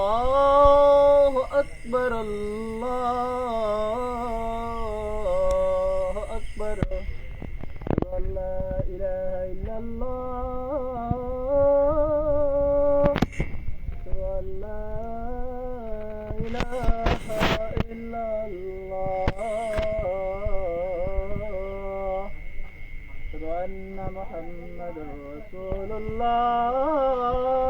الله أكبر الله أكبر. أشهد أن لا إله إلا الله. أشهد أن لا إله إلا الله. أن محمد رسول الله.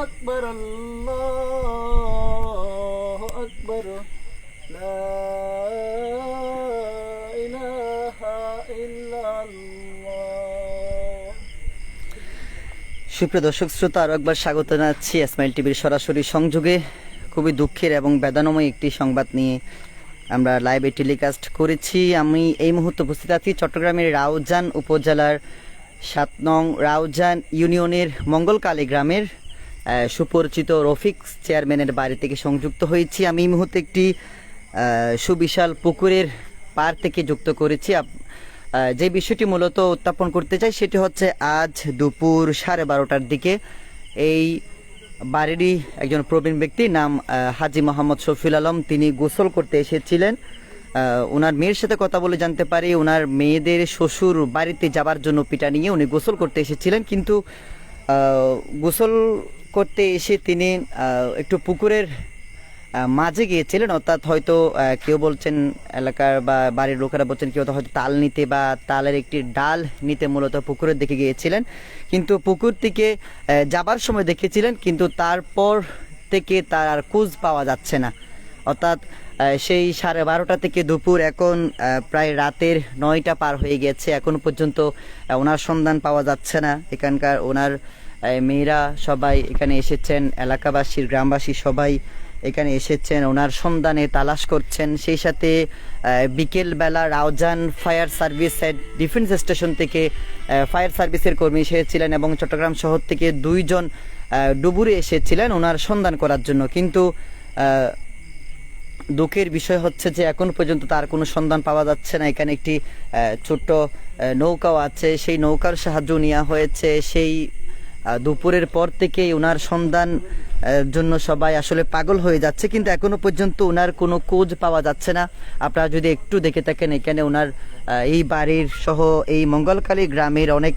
أكبر الله أكبر لا إله إلا الله সুপ্রিয় দর্শক শ্রোতা আরও একবার স্বাগত জানাচ্ছি এসমাইল টিভির সরাসরি সংযোগে খুবই দুঃখের এবং বেদনাময় একটি সংবাদ নিয়ে আমরা লাইভে টেলিকাস্ট করেছি আমি এই মুহূর্তে উপস্থিত আছি চট্টগ্রামের রাউজান উপজেলার সাত নং রাউজান ইউনিয়নের মঙ্গলকালী গ্রামের আহ, সুপরিচিত রফিক চেয়ারম্যানের বাড়ি থেকে সংযুক্ত হয়েছি। আমি এই মুহূর্তে একটি সুবিশাল পুকুরের পার থেকে যুক্ত করেছি। যে বিষয়টি মূলত উত্থাপন করতে চাই সেটি হচ্ছে আজ দুপুর সাড়ে বারোটার দিকে এই বাড়িরই একজন প্রবীণ ব্যক্তি নাম হাজি মোহাম্মদ শফিল আলম, তিনি গোসল করতে এসেছিলেন। ওনার মেয়ের সাথে কথা বলে জানতে পারি ওনার মেয়েদের শ্বশুর বাড়িতে যাবার জন্য পিটা নিয়ে উনি গোসল করতে এসেছিলেন। কিন্তু গোসল করতে এসে তিনি একটু পুকুরের মাঝে গিয়েছিলেন, অর্থাৎ হয়তো কেউ বলছেন এলাকার বা বাড়ির লোকেরা বলছেন কেউ হয়তো তাল নিতে বা তালের একটি ডাল নিতে মূলত পুকুরের দিকে গিয়েছিলেন। কিন্তু পুকুর থেকে যাবার সময় দেখেছিলেন, কিন্তু তারপর থেকে তার আর খোঁজ পাওয়া যাচ্ছে না। অর্থাৎ সেই সাড়ে বারোটা থেকে দুপুর এখন প্রায় রাতের নয়টা পার হয়ে গেছে। এখন পর্যন্ত ওনার সন্ধান পাওয়া যাচ্ছে না। এখানকার ওনার মেয়েরা সবাই এখানে এসেছেন, এলাকাবাসীর গ্রামবাসী সবাই এখানে এসেছেন, ওনার সন্ধানে তালাশ করছেন। সেই সাথে বিকেল বেলা Raozan fire service defence station থেকে ফায়ার সার্ভিসের কর্মী এসেছিলেন এবং চট্টগ্রাম শহর থেকে দুইজন ডুবুরে এসেছিলেন ওনার সন্ধান করার জন্য। কিন্তু দুঃখের বিষয় হচ্ছে যে এখন পর্যন্ত তার কোনো সন্ধান পাওয়া যাচ্ছে না। এখানে একটি ছোট্ট নৌকাও আছে। সেই নৌকার সাহায্য নেওয়া হয়েছে। সেই দুপুরের পর থেকেই ওনার সন্ধান জন্য সবাই আসলে পাগল হয়ে যাচ্ছে, কিন্তু এখনও পর্যন্ত ওনার কোনো খোঁজ পাওয়া যাচ্ছে না। আপনারা যদি একটু দেখে থাকেন, এখানে ওনার এই বাড়ির সহ এই মঙ্গলকালী গ্রামের অনেক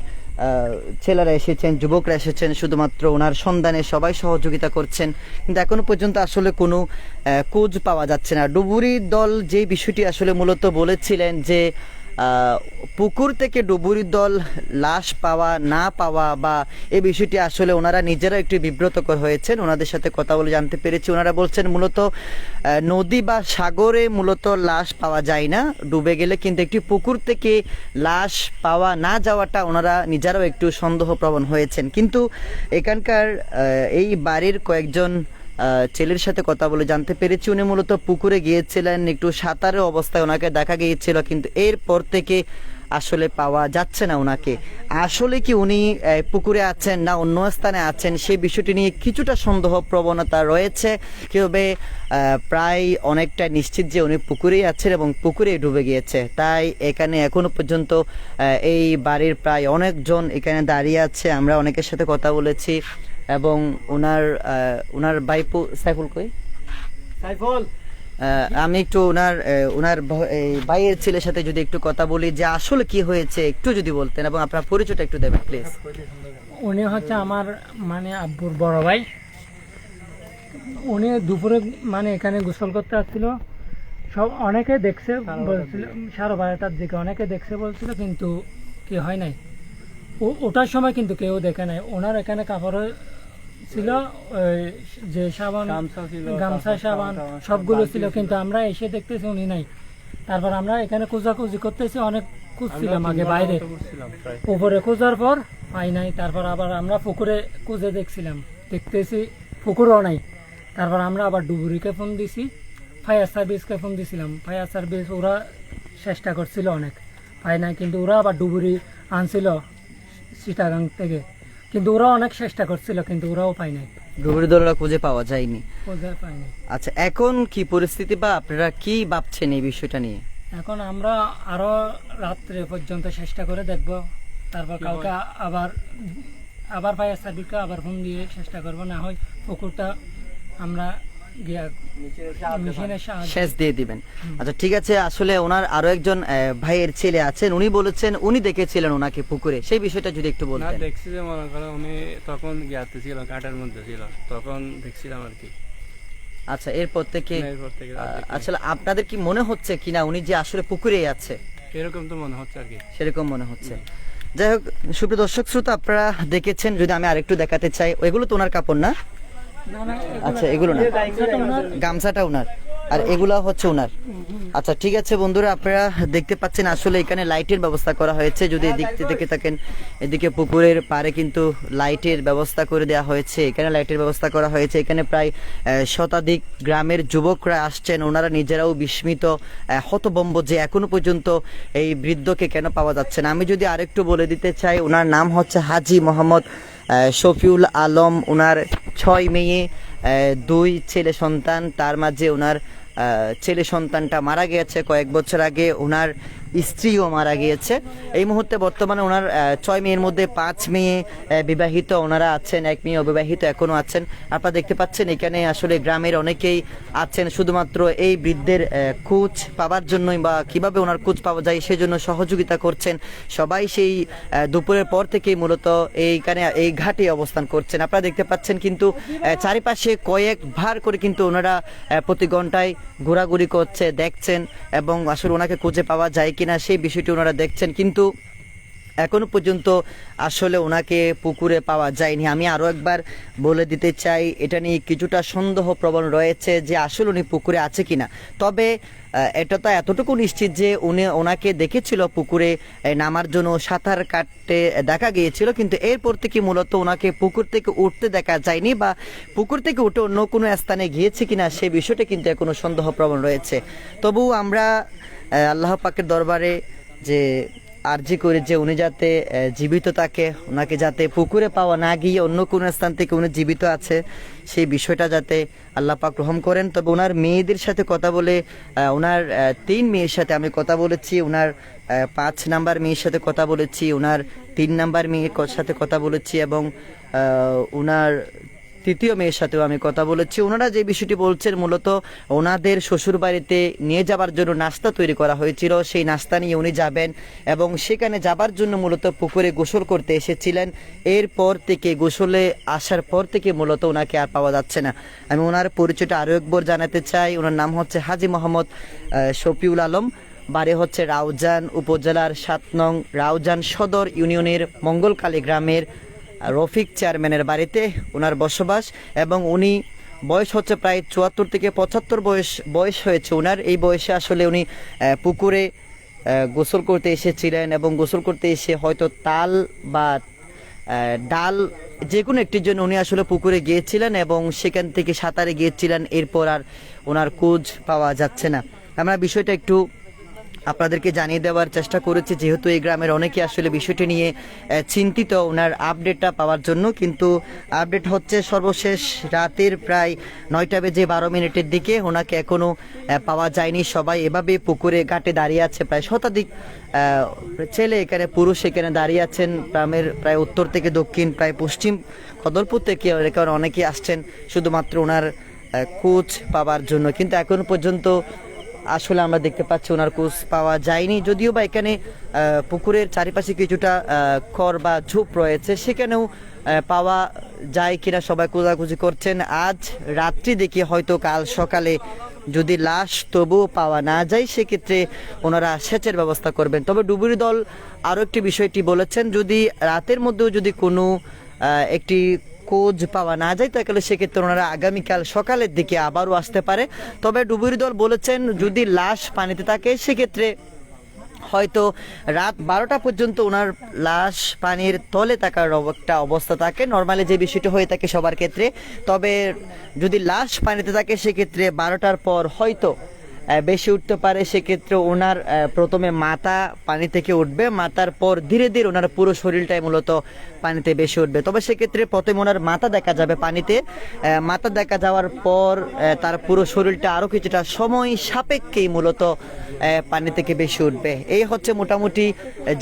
ছেলেরা এসেছেন, যুবকরা এসেছেন, শুধুমাত্র ওনার সন্ধানে সবাই সহযোগিতা করছেন। কিন্তু এখনও পর্যন্ত আসলে কোনো খোঁজ পাওয়া যাচ্ছে না। ডুবুরি দল যে বিষয়টি আসলে মূলত বলেছিলেন যে পুকুর থেকে ডুবুরি দল লাশ পাওয়া, না পাওয়া বা এই বিষয়টি আসলে ওনারা নিজেরা একটু বিব্রতকর হয়েছেন। ওনাদের সাথে কথা বলে জানতে পেরেছি। ওনারা বলছেন, মূলত নদী বা সাগরে মূলত লাশ পাওয়া যায় না, ডুবে গেলে, কিন্তু একটি পুকুর থেকে লাশ পাওয়া না যাওয়াটা ওনারা নিজেরাও একটু সন্দেহপ্রবণ হয়েছেন। কিন্তু এখানকার এই বাড়ির কয়েকজন ছেলের সাথে কথা বলে জানতে পেরেছি। উনি মূলত পুকুরে গিয়েছিলেন, একটু সাঁতারের অবস্থায় ওনাকে দেখা গিয়েছিল, কিন্তু এরপর থেকে আসলে পাওয়া যাচ্ছে না ওনাকে আসলে কি উনি পুকুরে আছেন না অন্য স্থানে আছেন সেই বিষয়টি নিয়ে কিছুটা সন্দেহ প্রবণতা রয়েছে। কীভাবে প্রায় অনেকটা নিশ্চিত যে উনি পুকুরেই আছেন এবং পুকুরেই ডুবে গিয়েছে। তাই এখানে এখনও পর্যন্ত এই বাড়ির প্রায় অনেকজন এখানে দাঁড়িয়ে আছে। আমরা অনেকের সাথে কথা বলেছি। এবং ওনার ওনার বাইপু সাইফুল কই? সাইফুল! আমি একটু ওনার ওনার ভাইয়ের ছেলের সাথে যদি একটু কথা বলি যে আসলে কি হয়েছে একটু যদি বলতেন এবং আপনার পরিচয়টা একটু দেবেন প্লিজ উনি হচ্ছে আমার মানে আব্বুর বড় ভাই। উনি দুপুরে মানে এখানে গোসল করতে আসছিল। সব অনেকে দেখছে বলছিল সাড়ে বারোটার দিকে। অনেকে দেখছে বলছিল কিন্তু কি হয় নাই। ও- ওটার সময় কিন্তু কেউ দেখে নাই। ওনার এখানে কাপড় ছিল ওই যে সাবান গামছা সাবান সবগুলো ছিল কিন্তু আমরা এসে দেখতেছি উনি নাই তারপর আমরা এখানে খোঁজাখুঁজি করতেছি অনেক খুঁজছিলাম আগে বাইরে উপরে খোঁজার পর পাই নাই তারপর আবার আমরা পুকুরে খুঁজে দেখছিলাম দেখতেছি পুকুরও নাই তারপর আমরা আবার ডুবুরিকে ফোন দিছি ফায়ার সার্ভিসকে ফোন দিছিলাম ফায়ার সার্ভিস ওরা চেষ্টা করছিল অনেক পাই নাই কিন্তু ওরা আবার ডুবুরি আনছিল চিটাগাং থেকে কিন্তু ওরা অনেক চেষ্টা করছিল কিন্তু ওরাও পাই নাই। ডুবুরি দলরা খুঁজে পাওয়া যায়নি। খুঁজে পাই নাই। আচ্ছা এখন কি পরিস্থিতি বা আপনারা কি ভাবছেন এই বিষয়টা নিয়ে? এখন আমরা আরও রাত্রে পর্যন্ত চেষ্টা করে দেখব। তারপর কাউকে আবার আবার ফায়ার সার্ভিসকে আবার ফোন দিয়ে চেষ্টা করব। না হয় পুকুরটা আমরা শেষ দিয়ে দিবেন। আচ্ছা ঠিক আছে আসলে ওনার আরও একজন ভাইয়ের ছেলে আছেন উনি বলেছেন উনি দেখেছিলেন ওনাকে পুকুরে। সেই বিষয়টা যদি একটু না বলতেন। দেখছি যে মনে করো উনি তখন গিয়াতে ছিল কাটার মধ্যে ছিল তখন দেখছিলাম আর কি। আচ্ছা এরপর থেকে। আসলে আপনাদের কি মনে হচ্ছে কিনা উনি যে আসলে পুকুরে আছে? এরকম তো মনে হচ্ছে আর কি। সেরকম মনে হচ্ছে। যাই হোক সুপ্রিয় দর্শক শ্রোতা আপনারা দেখেছেন যদি আমি আরেকটু দেখাতে চাই ওইগুলো তো ওনার কাপড় না, আচ্ছা এগুলো না। গামছাটা ওনার আর এগুলা হচ্ছে ওনার আচ্ছা ঠিক আছে বন্ধুরা, আপনারা দেখতে পাচ্ছেন আসলে এখানে লাইটের ব্যবস্থা করা হয়েছে। যদি এদিক থেকে থাকেন, এদিকে পুকুরের পারে কিন্তু লাইটের ব্যবস্থা করে দেওয়া হয়েছে। এখানে লাইটের ব্যবস্থা করা হয়েছে। এখানে প্রায় শতাধিক গ্রামের যুবকরা আসছেন। ওনারা নিজেরাও বিস্মিত হতবম্ব যে এখনও পর্যন্ত এই বৃদ্ধকে কেন পাওয়া যাচ্ছে না। আমি যদি আরেকটু বলে দিতে চাই ওনার নাম হচ্ছে হাজি মোহাম্মদ শফিউল আলম। ওনার ছয় মেয়ে দুই ছেলে সন্তান, তার মাঝে ওনার ছেলে সন্তানটা মারা গিয়েছে কয়েক বছর আগে। ওনার স্ত্রীও মারা গিয়েছে। এই মুহূর্তে বর্তমানে ওনার ছয় মেয়ের মধ্যে পাঁচ মেয়ে বিবাহিত। ওনারা আছেন, এক মেয়ে অবিবাহিত এখনও আছেন। আপনারা দেখতে পাচ্ছেন এখানে আসলে গ্রামের অনেকেই আছেন। শুধুমাত্র এই বৃদ্ধের খোঁজ পাওয়ার জন্যই বা কীভাবে ওনার খোঁজ পাওয়া যায় সেজন্য সহযোগিতা করছেন সবাই সেই দুপুরের পর থেকেই মূলত এইখানে, এই ঘাটে অবস্থান করছেন। আপনারা দেখতে পাচ্ছেন কিন্তু চারিপাশে কয়েক ভার করে কিন্তু ওনারা প্রতি ঘন্টায় ঘোরাঘুরি করছে, দেখছেন এবং আসলে ওনাকে খুঁজে পাওয়া যায় কিনা সেই বিষয়টি ওনারা দেখছেন, কিন্তু এখনও পর্যন্ত আসলে ওনাকে পুকুরে পাওয়া যায়নি। আমি আরও একবার বলে দিতে চাই, এটা নিয়ে কিছুটা সন্দেহ প্রবণ রয়েছে যে আসলে উনি পুকুরে আছে কিনা। তবে এটা তো এতটুকু নিশ্চিত যে উনি ওনাকে দেখেছিল পুকুরে নামার জন্য সাঁতার কাটতে দেখা গিয়েছিল, কিন্তু এরপর থেকে মূলত ওনাকে পুকুর থেকে উঠতে দেখা যায়নি বা পুকুর থেকে উঠে অন্য কোনো স্থানে গিয়েছে কিনা সে বিষয়টা কিন্তু এখনও সন্দেহ প্রবণ রয়েছে। তবু আমরা আল্লাহ পাকের দরবারে যে আর্জি করে যে উনি যাতে জীবিত থাকে ওনাকে যাতে পুকুরে পাওয়া না গিয়ে অন্য কোনো স্থান থেকে উনি জীবিত আছে, সেই বিষয়টা যাতে আল্লাহ পাক রহম করেন। তবে ওনার মেয়েদের সাথে কথা বলে ওনার তিন মেয়ের সাথে আমি কথা বলেছি ওনার পাঁচ নাম্বার মেয়ের সাথে কথা বলেছি ওনার তিন নাম্বার মেয়ের সাথে কথা বলেছি এবং ওনার তৃতীয় মেয়ের সাথেও আমি কথা বলেছি। ওনারা যে বিষয়টি বলছেন, মূলত ওনাদের শ্বশুর বাড়িতে নিয়ে যাবার জন্য নাস্তা তৈরি করা হয়েছিল। সেই নাস্তা নিয়ে উনি যাবেন এবং সেখানে যাবার জন্য মূলত পুকুরে গোসল করতে এসেছিলেন। এরপর থেকে গোসলে আসার পর থেকে মূলত ওনাকে আর পাওয়া যাচ্ছে না। আমি ওনার পরিচয়টা আরও একবার জানাতে চাই। ওনার নাম হচ্ছে হাজি মোহাম্মদ শফিউল আলম। বাড়ি হচ্ছে রাউজান উপজেলার সাত নং রাউজান সদর ইউনিয়নের মঙ্গলকালী গ্রামের রফিক চেয়ারম্যানের বাড়িতে ওনার বসবাস এবং উনি বয়স হচ্ছে প্রায় চুয়াত্তর থেকে পঁচাত্তর বয়স বয়স হয়েছে ওনার এই বয়সে আসলে উনি পুকুরে গোসল করতে এসেছিলেন এবং গোসল করতে এসে হয়তো তাল বা ডাল যে কোনো একটির জন্য উনি আসলে পুকুরে গিয়েছিলেন এবং সেখান থেকে সাঁতারে গিয়েছিলেন। এরপর আর ওনার খোঁজ পাওয়া যাচ্ছে না। আমরা বিষয়টা একটু আপনাদেরকে জানিয়ে দেওয়ার চেষ্টা করেছি যেহেতু এই গ্রামের অনেকে আসলে বিষয়টি নিয়ে চিন্তিত। ওনার আপডেটটা পাওয়ার জন্য কিন্তু আপডেট হচ্ছে সর্বশেষ রাতের প্রায় নয়টা বেজে বারো মিনিটের দিকে। ওনাকে এখনও আহ, পাওয়া যায়নি সবাই। এভাবে পুকুরে ঘাটে দাঁড়িয়ে আছে প্রায় শতাধিক ছেলে এখানে পুরুষ এখানে দাঁড়িয়ে আছেন। গ্রামের প্রায় উত্তর থেকে দক্ষিণ প্রায় পশ্চিম কদলপুর থেকে এখানে অনেকে আসছেন শুধুমাত্র ওনার কোচ পাওয়ার জন্য। কিন্তু এখন পর্যন্ত আসলে আমরা দেখতে পাচ্ছি ওনার কোচ পাওয়া যায়নি। যদিও বা এখানে পুকুরের চারিপাশে কিছুটা খড় বা ঝোপ রয়েছে, সেখানেও পাওয়া যায় কিনা সবাই খোঁজাখুঁজি করছেন। আজ রাত্রি দেখি হয়তো কাল সকালে যদি লাশ তবুও পাওয়া না যায়, সেক্ষেত্রে ওনারা সেচের ব্যবস্থা করবেন। তবে ডুবুরি দল আরও একটি বিষয়টি বলেছেন, যদি রাতের মধ্যেও যদি কোনো একটি খোঁজ পাওয়া না যায় তাহলে সেক্ষেত্রে ওনারা আগামীকাল সকালের দিকে আবারও আসতে পারে। তবে ডুবুরি দল বলেছেন, যদি লাশ পানিতে থাকে, সেক্ষেত্রে হয়তো রাত বারোটা পর্যন্ত ওনার লাশ পানির তলে থাকার একটা অবস্থা থাকে। নর্মালি যে বিষয়টা হয়ে থাকে সবার ক্ষেত্রে। তবে যদি লাশ পানিতে থাকে, সেক্ষেত্রে বারোটার পর হয়তো বেশি উঠতে পারে, সেক্ষেত্রে ওনার প্রথমে মাথা পানি থেকে উঠবে, মাথার পর ধীরে ধীরে ওনার পুরো শরীরটাই মূলত পানিতে বেশি উঠবে। তবে সেক্ষেত্রে প্রথমে ওনার মাথা দেখা যাবে পানিতে। মাথা দেখা যাওয়ার পর তার পুরো শরীরটা আরও কিছুটা সময় সাপেক্ষেই মূলত পানি থেকে বেশি উঠবে। এই হচ্ছে মোটামুটি,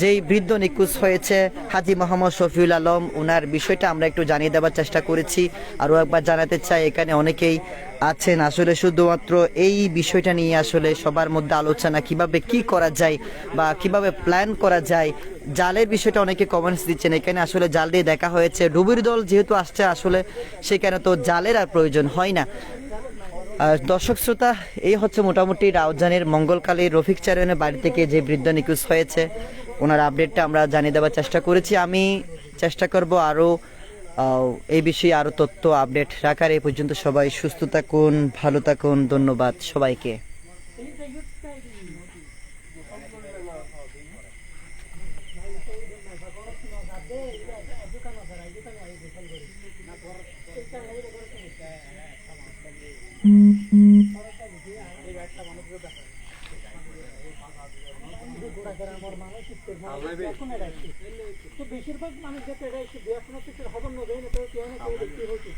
যেই বৃদ্ধ নিখোঁজ হয়েছে হাজি মোহাম্মদ শফিউল আলম। ওনার বিষয়টা আমরা একটু জানিয়ে দেওয়ার চেষ্টা করেছি। আরও একবার জানাতে চাই, এখানে অনেকেই আছেন আসলে শুধুমাত্র এই বিষয়টা নিয়ে আসলে সবার মধ্যে আলোচনা, কীভাবে কি করা যায় বা কীভাবে প্ল্যান করা যায়, জালের বিষয়টা অনেকে কমেন্টস দিচ্ছেন। এখানে আসলে জাল দিয়ে দেখা হয়েছে ডুবির দল যেহেতু আসছে আসলে সেখানে তো জালের আর প্রয়োজন হয় না। দর্শক শ্রোতা, এই হচ্ছে মোটামুটি রাউজানের মঙ্গলকালী রফিক চারণের বাড়ি থেকে যে বৃদ্ধ নিখোঁজ হয়েছে, ওনার আপডেটটা আমরা জানিয়ে দেওয়ার চেষ্টা করেছি। আমি চেষ্টা করব আরও এই বিষয়ে আরও তথ্য আপডেট রাখার এই পর্যন্ত সবাই সুস্থ থাকুন, ভালো থাকুন, ধন্যবাদ সবাইকে। বেশিরভাগ মানুষ যাতে এটা একটু দেওয়ার কিছু খবর দেয় না তো কেউ না কেউ দেখতে হচ্ছে